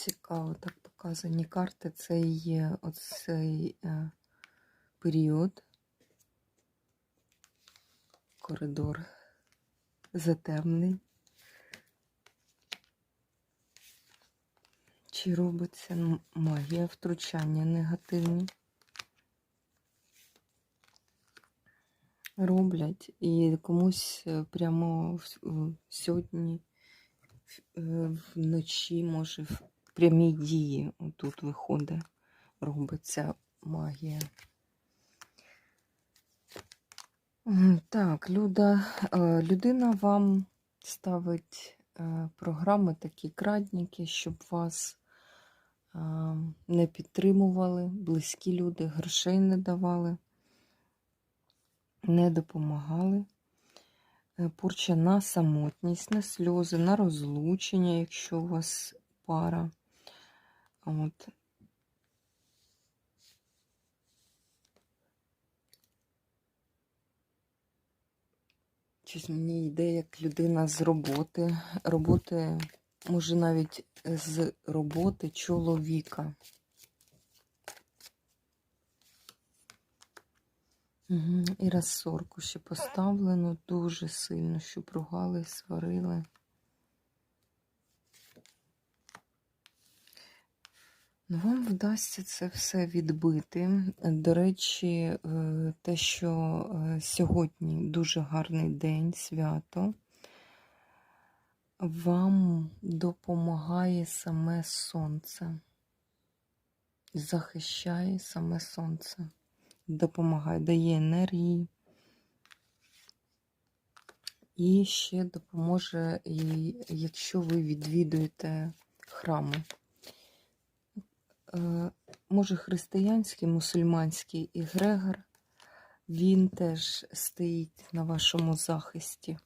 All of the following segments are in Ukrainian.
цікаво, так показані карти. Це є оцей е, період, коридор затемний. Чи робиться магія втручання негативні? Роблять і комусь е, прямо сьогодні е, вночі, може, в прямій дії тут виходить, робиться магія. Так, Люда, е, людина вам ставить е, програми такі крадники, щоб вас е, не підтримували, близькі люди, грошей не давали, не допомагали. Порча на самотність, на сльози, на розлучення, якщо у вас пара. От. Щось мені йде як людина з роботи. Роботи, може навіть з роботи чоловіка. Угу. І розсорку ще поставлено дуже сильно, щоб ругали, сварили. Вам вдасться це все відбити. До речі, е, те, що е, сьогодні дуже гарний день, свято, вам допомагає саме сонце. Захищає саме сонце. Допомагає, дає енергії. І ще допоможе, якщо ви відвідуєте храми. Е, може християнський, мусульманський егрегор, він теж стоїть на вашому захисті.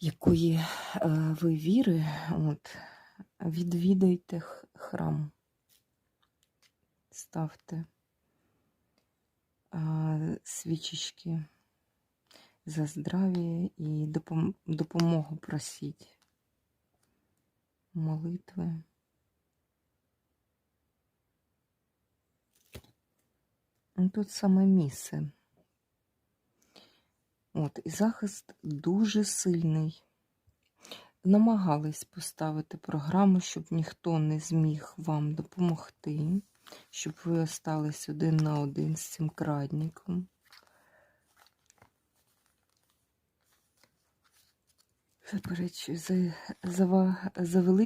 Якої е, ви віри, от, відвідайте храм, ставте е, свічечки за здрав'я і допомогу просіть, молитви. Тут саме місце. От, і захист дуже сильний. Намагались поставити програму, щоб ніхто не зміг вам допомогти, щоб ви остались один на один з цим крадником. Заперечую, за, за, за